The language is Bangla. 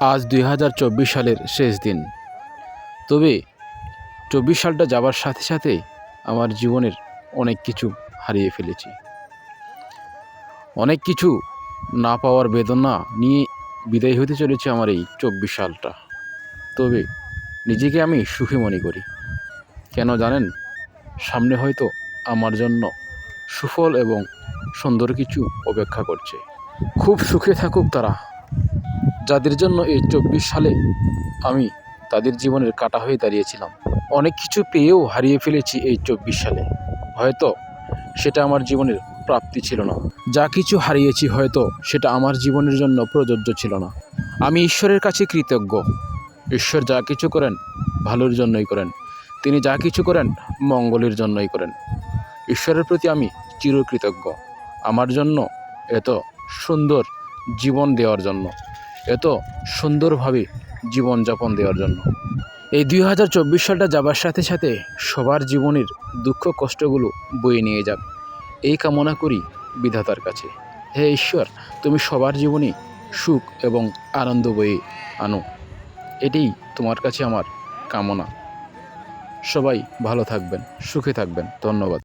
আজ দুই হাজার চব্বিশ সালের শেষ দিন। তবে চব্বিশ সালটা যাবার সাথে সাথে আমার জীবনের অনেক কিছু হারিয়ে ফেলেছি। অনেক কিছু না পাওয়ার বেদনা নিয়ে বিদায় হতে চলেছে আমার এই চব্বিশ সালটা। তবে নিজেকে আমি সুখী মনে করি। কেন জানেন? সামনে হয়তো আমার জন্য সুফল এবং সুন্দর কিছু অপেক্ষা করছে। খুব সুখে থাকুক তারা। যাদের জন্য এই চব্বিশ সালে আমি তাদের জীবনের কাটা হয়ে দাঁড়িয়েছিলাম। অনেক কিছু পেয়েও হারিয়ে ফেলেছি এই চব্বিশ সালে। হয়তো সেটা আমার জীবনের প্রাপ্তি ছিল না। যা কিছু হারিয়েছি হয়তো সেটা আমার জীবনের জন্য প্রযোজ্য ছিল না। আমি ঈশ্বরের কাছে কৃতজ্ঞ। ঈশ্বর যা কিছু করেন ভালোর জন্যই করেন। তিনি যা কিছু করেন মঙ্গলের জন্যই করেন। ঈশ্বরের প্রতি আমি চিরকৃতজ্ঞ। আমার জন্য এত সুন্দর জীবন দেওয়ার জন্য। এত সুন্দরভাবে জীবনযাপন দেওয়ার জন্য। এই দুই হাজার চব্বিশ সালটা যাবার সাথে সাথে সবার জীবনের দুঃখ কষ্টগুলো বয়ে নিয়ে যাক। এই কামনা করি বিধাতার কাছে। হে ঈশ্বর, তুমি সবার জীবনে সুখ এবং আনন্দ বয়ে আনো। এটাই তোমার কাছে আমার কামনা। সবাই ভালো থাকবেন, সুখে থাকবেন। ধন্যবাদ।